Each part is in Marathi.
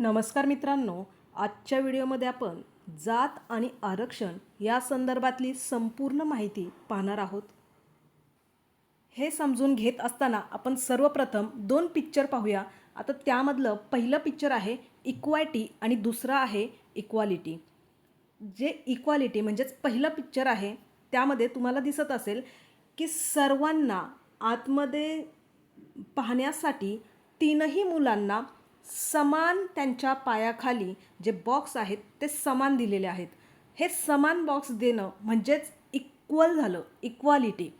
नमस्कार मित्रांनो आजच्या व्हिडिओमध्ये आपण जात आणि आरक्षण या संदर्भातली संपूर्ण माहिती पाहणार आहोत. हे समजून घेत असताना आपण सर्वप्रथम दोन पिक्चर पाहूया. आता त्यामधलं पहिलं पिक्चर आहे इक्वायटी आणि दुसरं आहे इक्वालिटी जे इक्वालिटी म्हणजेच पहिलं पिक्चर आहे त्यामध्ये तुम्हाला दिसत असेल की सर्वांना आतमध्ये पाहण्यासाठी तीनही मुलांना समान त्यांच्या पायाखाली जे बॉक्स आहेत ते समान दिलेले आहेत. हे समान बॉक्स देणं म्हणजेच इक्वल झालं इक्वालिटी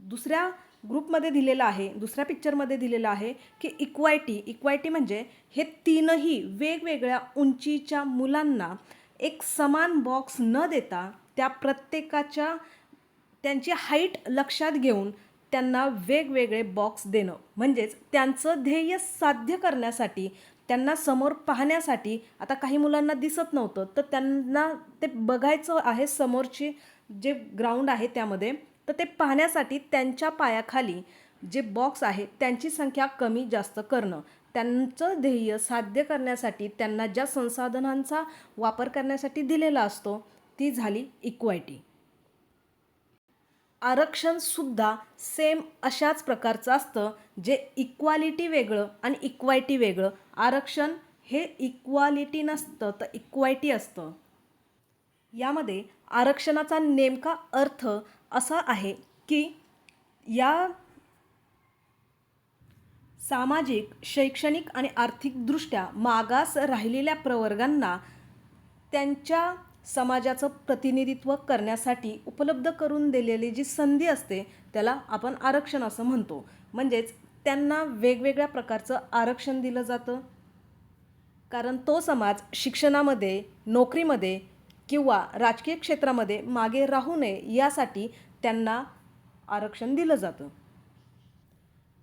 दुसऱ्या ग्रुपमध्ये दिलेलं आहे दुसऱ्या पिक्चरमध्ये दिलेलं आहे की इक्वायटी इक्वायटी म्हणजे हे तीनही वेगवेगळ्या उंचीच्या मुलांना एक समान बॉक्स न देता त्या प्रत्येकाच्या त्यांची हाईट लक्षात घेऊन त्यांना वेगवेगळे बॉक्स देणं. म्हणजेच त्यांचं ध्येय साध्य करण्यासाठी त्यांना समोर पाहण्यासाठी आता काही मुलांना दिसत नव्हतं तर त्यांना ते बघायचं आहे समोरची जे ग्राउंड आहे त्यामध्ये तर ते पाहण्यासाठी त्यांच्या पायाखाली जे बॉक्स आहे त्यांची संख्या कमी जास्त करणं. त्यांचं ध्येय साध्य करण्यासाठी त्यांना ज्या संसाधनांचा वापर करण्यासाठी दिलेला असतो ती झाली इक्वायटी आरक्षणसुद्धा सेम अशाच प्रकारचं असतं जे इक्वालिटी वेगळं आणि इक्वायटी वेगळं. आरक्षण हे इक्वालिटी नसतं तर इक्वायटी असतं. यामध्ये आरक्षणाचा नेमका अर्थ असा आहे की या सामाजिक शैक्षणिक आणि आर्थिकदृष्ट्या मागास राहिलेल्या प्रवर्गांना त्यांच्या समाजाचं प्रतिनिधित्व करण्यासाठी उपलब्ध करून दिलेली जी संधी असते त्याला आपण आरक्षण असं म्हणतो. म्हणजेच त्यांना वेगवेगळ्या प्रकारचं आरक्षण दिलं जातं. कारण तो समाज शिक्षणामध्ये नोकरीमध्ये किंवा राजकीय क्षेत्रामध्ये मागे राहू नये यासाठी त्यांना आरक्षण दिलं जातं.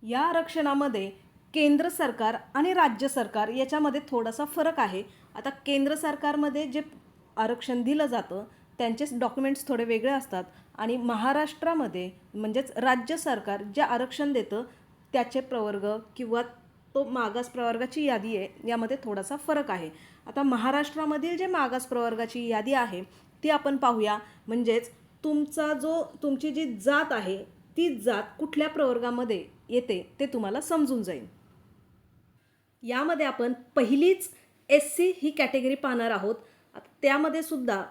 या आरक्षणामध्ये केंद्र सरकार आणि राज्य सरकार याच्यामध्ये थोडासा फरक आहे. आता केंद्र सरकारमध्ये जे आरक्षण दिलं जातं त्यांचेच डॉक्युमेंट्स थोडे वेगळे असतात. आणि महाराष्ट्रामध्ये म्हणजेच राज्य सरकार जे आरक्षण देतं त्याचे प्रवर्ग किंवा तो मागास प्रवर्गाची यादी आहे यामध्ये थोडासा फरक आहे. आता महाराष्ट्रामधील जे मागास प्रवर्गाची यादी आहे ती आपण पाहूया. म्हणजेच तुमचा जो तुमची जी जात आहे ती जात कुठल्या प्रवर्गामध्ये येते ते तुम्हाला समजून जाईल. यामध्ये आपण पहिलीच एस सी ही कॅटेगरी पाहणार आहोत. आता त्यामध्ये सुद्धा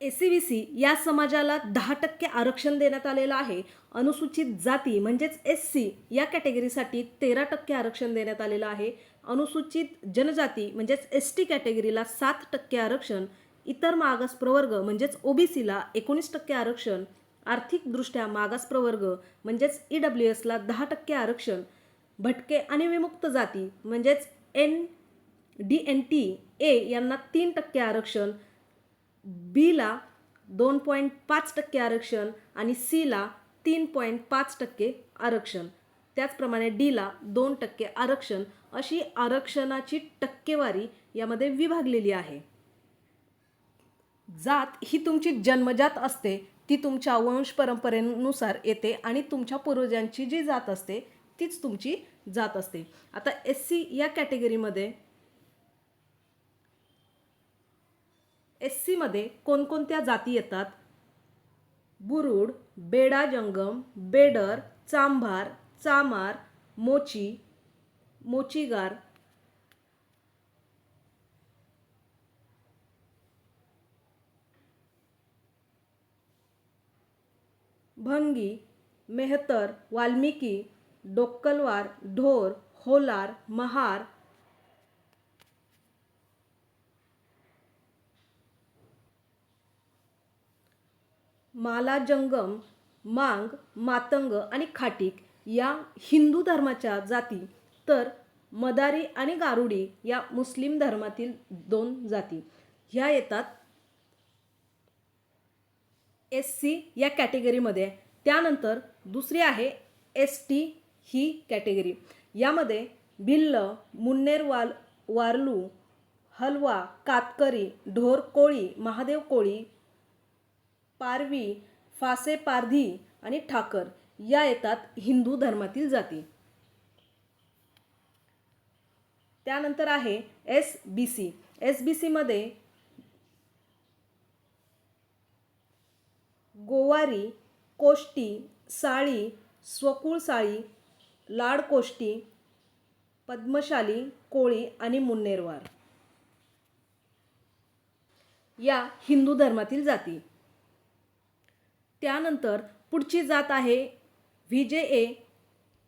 एस सी बी सी या समाजाला दहा टक्के आरक्षण देण्यात आलेलं आहे. अनुसूचित जाती म्हणजेच एस सी या कॅटेगरीसाठी तेरा टक्के आरक्षण देण्यात आलेलं आहे. अनुसूचित जनजाती म्हणजेच एस टी कॅटेगरीला सात टक्के आरक्षण इतर मागास प्रवर्ग म्हणजेच ओबीसीला एकोणीस टक्के आरक्षण आर्थिकदृष्ट्या मागास प्रवर्ग म्हणजेच ई डब्ल्यू एसला दहा टक्के आरक्षण भटके आणि विमुक्त जाती म्हणजेच N D N T A यांना तीन टक्के आरक्षण बीला दोन पॉईंट पाच टक्के आरक्षण आणि सीला तीन पॉईंट पाच टक्के आरक्षण. त्याचप्रमाणे डीला दोन टक्के आरक्षण अशी आरक्षणाची टक्केवारी यामध्ये विभागलेली आहे. जात ही तुमची जन्मजात असते ती तुमच्या वंश परंपरेनुसार येते आणि तुमच्या पूर्वजांची जी जात असते तीच तुमची जात असते. आता एस सी या कॅटेगरीमध्ये एस सीमध्ये कोणकोणत्या जाती येतात? बुरुड बेडा जंगम बेडर चांभार चामार मोची मोचीगार. भंगी मेहतर वाल्मिकी डोक्कलवार ढोर होलार महार माला जंगम मांग मातंग आणि खाटीक या हिंदू धर्माच्या जाती तर मदारी आणि गारुडी या मुस्लिम धर्मातील दोन जाती. ह्या येतात एस सी या कॅटेगरीमध्ये. त्यानंतर दुसरी आहे एस टी ही कॅटेगरी. यामध्ये भिल्ल मुन्नेर वाल वारलू हलवा कातकरी ढोर कोळी महादेव कोळी पारवी फासे पारधी आणि ठाकर या येतात हिंदू धर्मातील जाती. त्यानंतर आहे S B C. S B सीमध्ये गोवारी कोष्टी साळी स्वकुळ साळी लाडकोष्टी पद्मशाली कोळी आणि मुन्नेरवार या हिंदू धर्मातील जाती. त्यानंतर पुढची जात आहे व्ही जे ए.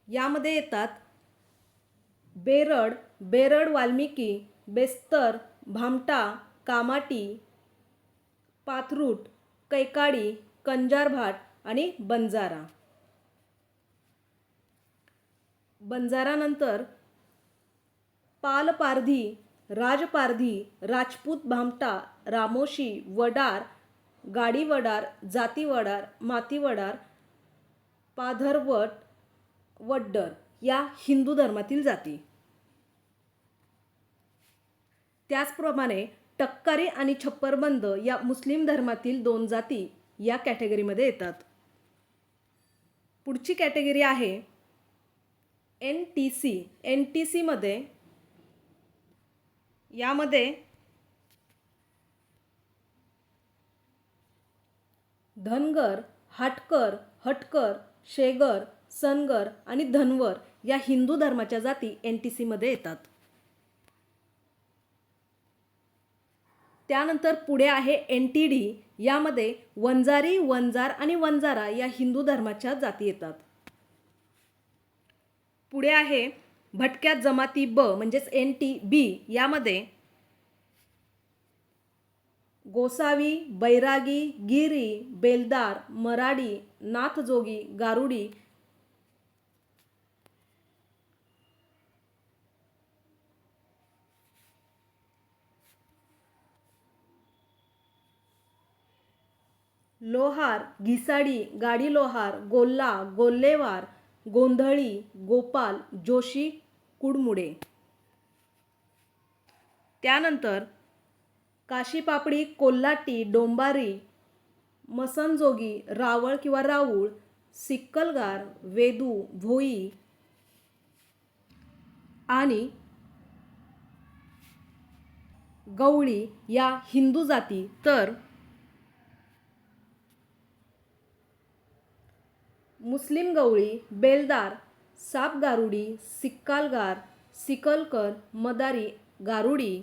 यामध्ये येतात बेरड बेरड वाल्मिकी बेस्तर भामटा कामाटी पाथरूट कैकाडी कंजारभाट आणि बंजारा. बंजारानंतर पालपारधी राजपारधी राजपूत भामटा रामोशी वडार गाडी वडार जाती वडार माती वडार पाधरवट वड्डर या हिंदू धर्मातील जाती. त्याचप्रमाणे टक्कारी आणि छप्परबंद या मुस्लिम धर्मातील दोन जाती या कॅटेगरीमध्ये येतात. पुढची कॅटेगरी आहे N T C N T सीमध्ये यामध्ये धनगर हाटकर हटकर शेगर सनगर आणि धनवर या हिंदू धर्माच्या जाती एन टी सीमध्ये येतात. त्यानंतर पुढे आहे एन टी डी यामध्ये वंजारी वंजार आणि वंजारा या हिंदू धर्माच्या जाती येतात. पुढे आहे भटक्या जमाती ब म्हणजेच एन टी बी यामध्ये गोसावी बैरागी गिरी बेलदार मराडी नाथजोगी गारुडी लोहार घिसाडी गाडी लोहार गोल्ला गोल्लेवार गोंधळी गोपाल जोशी कुडमुडे. त्यानंतर काशीपापडी कोल्हाटी डोंबारी मसनजोगी रावळ किंवा राऊळ सिक्कलगार वेदू भोई आणि गवळी या हिंदू जाती. तर मुस्लिम गवळी बेलदार साप गारुडी सिक्कालगार सिकलकर मदारी गारुडी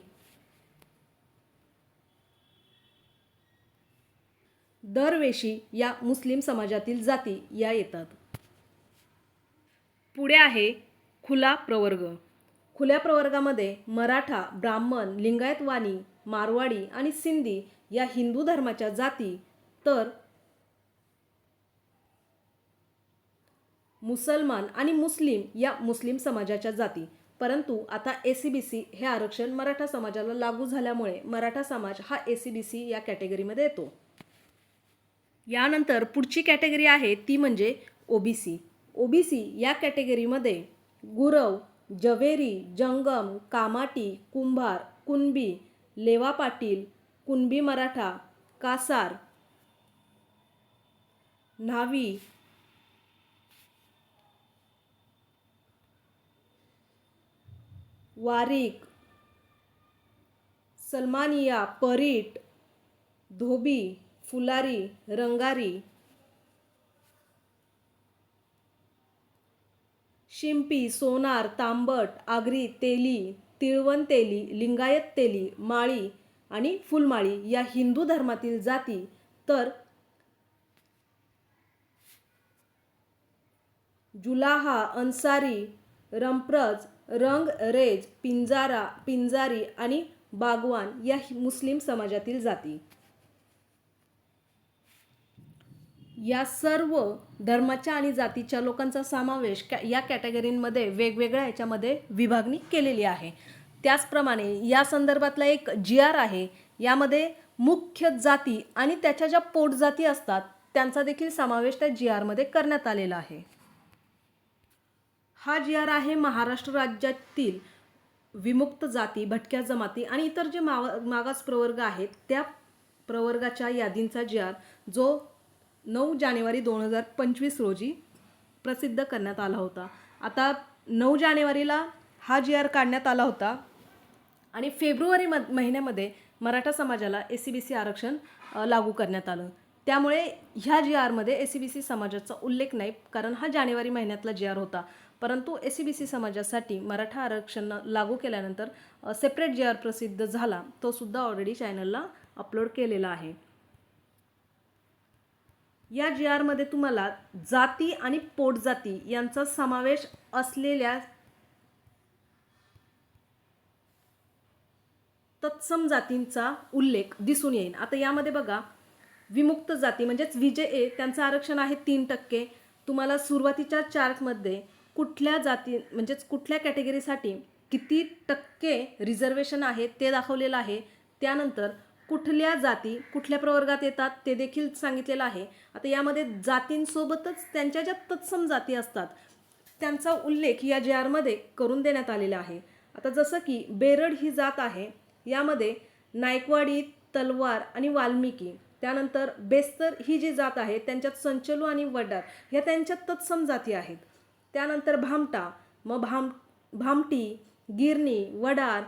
दरवेशी या मुस्लिम समाजातील जाती या येतात. पुढे आहे खुला प्रवर्ग. खुल्या प्रवर्गामध्ये मराठा ब्राह्मण लिंगायत वाणी मारवाडी आणि सिंधी या हिंदू धर्माच्या जाती तर मुसलमान आणि मुस्लिम या मुस्लिम समाजाच्या जाती. परंतु आता ए सी बी सी हे आरक्षण मराठा समाजाला लागू झाल्यामुळे मराठा समाज हा ए सी बी सी या कॅटेगरीमध्ये येतो. यानंतर पुढची कॅटेगरी आहे ती म्हणजे ओबीसी. ओबीसी या कॅटेगरीमध्ये गुरव जवेरी जंगम कामाटी कुंभार कुणबी लेवा पाटील कुणबी मराठा कासार न्हावी वारिक सलमानिया परीट धोबी फुलारी रंगारी. शिंपी सोनार तांबट आगरी तेली तिळवण तेली लिंगायत तेली माळी आणि फुलमाळी या हिंदू धर्मातील जाती. तर जुलाहा अन्सारी रंप्रज रंग रेज पिंजारा पिंजारी आणि बागवान या मुस्लिम समाजातील जाती. या सर्व धर्माच्या आणि जातीच्या लोकांचा समावेश कॅ या कॅटेगरींमध्ये वेगवेगळ्या याच्यामध्ये विभागणी केलेली आहे. त्याचप्रमाणे या संदर्भातला एक जी आर आहे. यामध्ये मुख्य जाती आणि त्याच्या ज्या पोटजाती असतात त्यांचा देखील समावेश त्या जी आरमध्ये करण्यात आलेला आहे. हा जी आर आहे महाराष्ट्र राज्यातील विमुक्त जाती भटक्या जमाती आणि इतर जे माव मागास प्रवर्ग आहेत त्या प्रवर्गाच्या यादींचा जी आर जो नऊ जानेवारी दोन हजार पंचवीस रोजी प्रसिद्ध करण्यात आला होता. आता नऊ जानेवारीला हा जी आर काढण्यात आला होता आणि फेब्रुवारी म महिन्यामध्ये मराठा समाजाला ए सी बी सी आरक्षण लागू करण्यात आलं. त्यामुळे ह्या जी आरमध्ये ए सी बी सी समाजाचा उल्लेख नाही कारण हा जानेवारी महिन्यातला जी आर होता. परंतु ए सी बी सी समाजासाठी मराठा आरक्षण लागू केल्यानंतर सेपरेट जी आर प्रसिद्ध झाला तो सुद्धा ऑलरेडी चॅनलला अपलोड केलेला आहे. या जी आरमध्ये तुम्हाला जाती आणि पोटजाती यांचा समावेश असलेल्या तत्सम जातींचा उल्लेख दिसून येईल आता यामध्ये बघा विमुक्त जाती म्हणजेच विजे ए त्यांचं आरक्षण आहे तीन टक्के. तुम्हाला सुरुवातीच्या चार्टमध्ये कुठल्या जाती म्हणजेच कुठल्या कॅटेगरीसाठी किती टक्के रिझर्वेशन आहे ते दाखवलेलं आहे. त्यानंतर कुठल्या जाती कुठल्या प्रवर्गात येतात ते देखील सांगितलेलं आहे. आता यामध्ये जातींसोबतच त्यांच्या ज्या तत्सम जाती असतात त्यांचा उल्लेख या जे आरमध्ये करून देण्यात आलेला आहे. आता जसं की बेरड ही जात आहे यामध्ये नायकवाडी तलवार आणि वाल्मिकी त्यानंतर बेस्तर ही जी जात आहे त्यांच्यात संचलू आणि वडार ह्या त्यांच्या तत्सम जाती आहेत. त्यानंतर भामटा मग भाम भामटी गिरणी वडार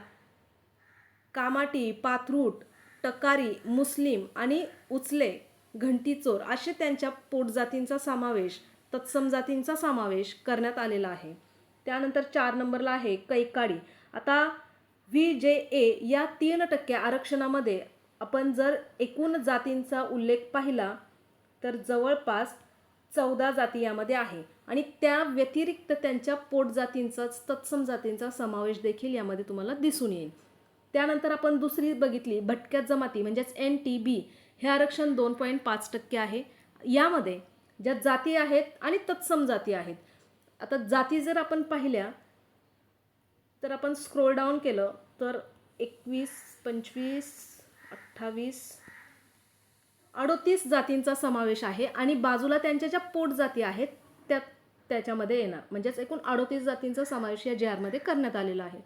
कामाटी पाथरूट टकारी मुस्लिम आणि उचले घंटीचोर असे त्यांच्या पोटजातींचा समावेश तत्सम जातींचा समावेश करण्यात आलेला आहे. त्यानंतर चार नंबरला आहे कैकाडी. आता व्ही जे ए या तीन टक्के आरक्षणामध्ये आपण जर एकूण जातींचा उल्लेख पाहिला तर जवळपास चौदा जाती यामध्ये आहे. आणि त्या व्यतिरिक्त त्यांच्या पोटजातींचाच तत्सम जातींचा समावेश देखील यामध्ये तुम्हाला दिसून येईल. त्यानंतर आपण दुसरी बघितली भटक्या जमाती म्हणजेच एन टी बी हे आरक्षण दोन पॉईंट पाच टक्के आहे. यामध्ये ज्या जाती आहेत आणि तत्सम जाती आहेत. आता जाती जर आपण पाहिल्या तर आपण स्क्रोल डाऊन केलं तर एकवीस पंचवीस अठ्ठावीस अडोतीस जातींचा समावेश आहे आणि बाजूला त्यांच्या ज्या पोट जाती आहेत त्या त्याच्यामध्ये येणार. म्हणजेच एकूण अडोतीस जातींचा समावेश या जे आरमध्ये करण्यात आलेला आहे.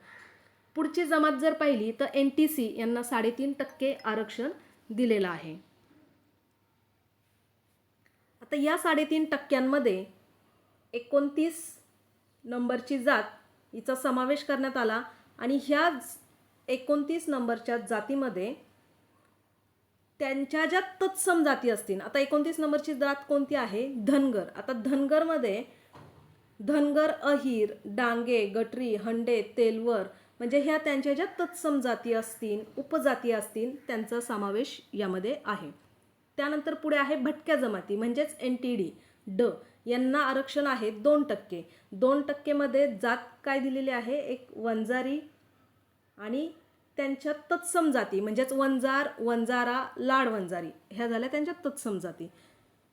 पुढची जमात जर पाहिली तर एन टी सी यांना साडेतीन टक्के आरक्षण दिलेलं आहे. आता या साडेतीन टक्क्यांमध्ये एकोणतीस नंबरची जात हिचा समावेश करण्यात आला आणि ह्या एकोणतीस नंबरच्या जातीमध्ये त्यांच्या ज्या तत्सम जाती असतील आता एकोणतीस नंबरची जात कोणती आहे? धनगर. आता धनगरमध्ये धनगर अहिर डांगे गटरी हंडे तेलवर म्हणजे ह्या त्यांच्या ज्या तत्सम जाती असतील उपजाती असतील त्यांचा समावेश यामध्ये आहे. त्यानंतर पुढे आहे भटक्या जमाती म्हणजेच एन टी डी ड यांना आरक्षण आहे दोन टक्के. दोन टक्केमध्ये जात काय दिलेली आहे? एक वंजारी आणि त्यांच्या तत्सम जाती म्हणजेच वंजार वंजारा लाड वंजारी ह्या झाल्या त्यांच्या तत्सम जाती.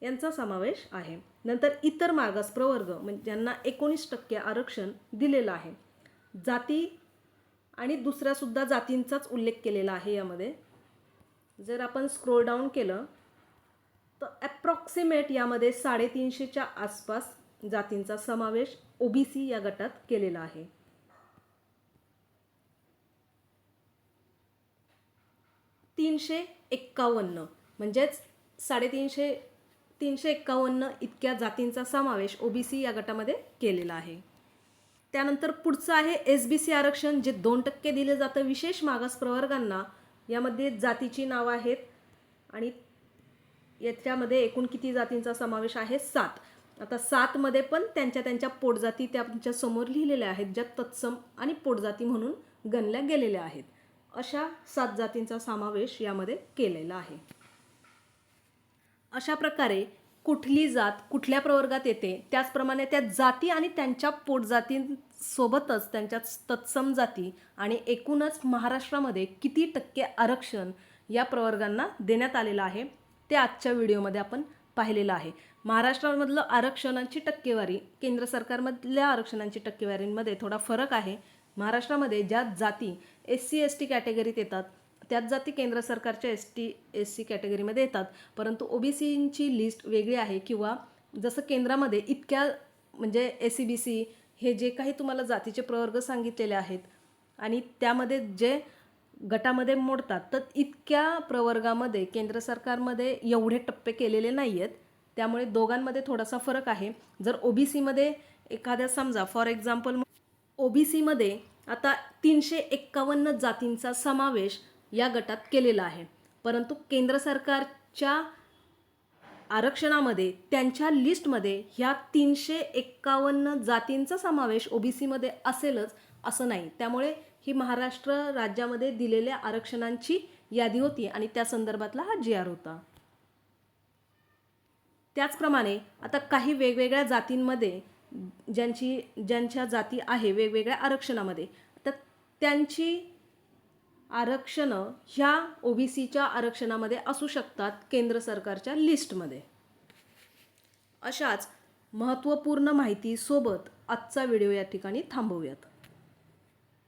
यांचा समावेश आहे. नंतर इतर मागास प्रवर्ग म्हणजे ज्यांना एकोणीस टक्के आरक्षण दिलेलं आहे. जाती आणि दुसऱ्यासुद्धा जातींचाच उल्लेख केलेला आहे यामध्ये. जर आपण स्क्रोल डाऊन केलं तर ॲप्रॉक्सिमेट यामध्ये साडेतीनशेच्या आसपास जातींचा समावेश ओबीसी या गटात केलेला आहे. तीनशे एक्कावन्न म्हणजेच साडेतीनशे तीनशे एक्कावन्न इतक्या जातींचा समावेश ओबीसी या गटामध्ये केलेला आहे. त्यानंतर पुढचं आहे एस बी सी आरक्षण जे दोन टक्के दिलं जातं विशेष मागास प्रवर्गांना. यामध्ये जातीची नावं आहेत आणि याच्यामध्ये एकूण किती जातींचा समावेश आहे? सात. आता सातमध्ये पण त्यांच्या त्यांच्या पोटजाती त्यांच्यासमोर लिहिलेल्या आहेत ज्या तत्सम आणि पोटजाती म्हणून गणल्या गेलेल्या आहेत. अशा सात जातींचा समावेश यामध्ये केलेला आहे. अशा प्रकारे कुठली जात कुठल्या प्रवर्गात येते त्याचप्रमाणे त्या जाती आणि त्यांच्या पोटजातींसोबतच त्यांच्या तत्सम जाती आणि एकूणच महाराष्ट्रामध्ये किती टक्के आरक्षण या प्रवर्गांना देण्यात आलेलं आहे ते आजच्या व्हिडिओमध्ये आपण पाहिलेलं आहे. महाराष्ट्रामधलं आरक्षणांची टक्केवारी केंद्र सरकारमधल्या आरक्षणांची टक्केवारींमध्ये थोडा फरक आहे. महाराष्ट्रामध्ये ज्या जाती एस सी एस टी कॅटेगरीत येतात त्याच जाती केंद्र सरकारच्या एस टी एस सी कॅटेगरीमध्ये येतात. परंतु ओ बी सीची लिस्ट वेगळी आहे किंवा जसं केंद्रामध्ये इतक्या म्हणजे एस सी बी सी हे जे काही तुम्हाला जातीचे प्रवर्ग सांगितलेले आहेत आणि त्यामध्ये जे गटामध्ये मोडतात तर इतक्या प्रवर्गामध्ये केंद्र सरकारमध्ये एवढे टप्पे केलेले नाही आहेत त्यामुळे दोघांमध्ये थोडासा फरक आहे. जर ओ बी सीमध्ये एखाद्या समजा फॉर एक्झाम्पल ओबीसीमध्ये आता तीनशे एक्कावन्न जातींचा समावेश या गटात केलेला आहे. परंतु केंद्र सरकारच्या आरक्षणामध्ये त्यांच्या लिस्टमध्ये ह्या तीनशे एक्कावन्न जातींचा समावेश ओबीसीमध्ये असेलच असं नाही. त्यामुळे ही महाराष्ट्र राज्यामध्ये दिलेल्या आरक्षणांची यादी होती आणि त्या संदर्भातला हा जी आर होता. त्याचप्रमाणे आता काही वेगवेगळ्या जातींमध्ये ज्यांची ज्यांच्या जाती आहे वेगवेगळ्या आरक्षणामध्ये तर त्यांची आरक्षणं ह्या ओ बी सीच्या आरक्षणामध्ये असू शकतात केंद्र सरकारच्या लिस्टमध्ये. अशाच महत्त्वपूर्ण माहितीसोबत आजचा व्हिडिओ या ठिकाणी थांबवूयात.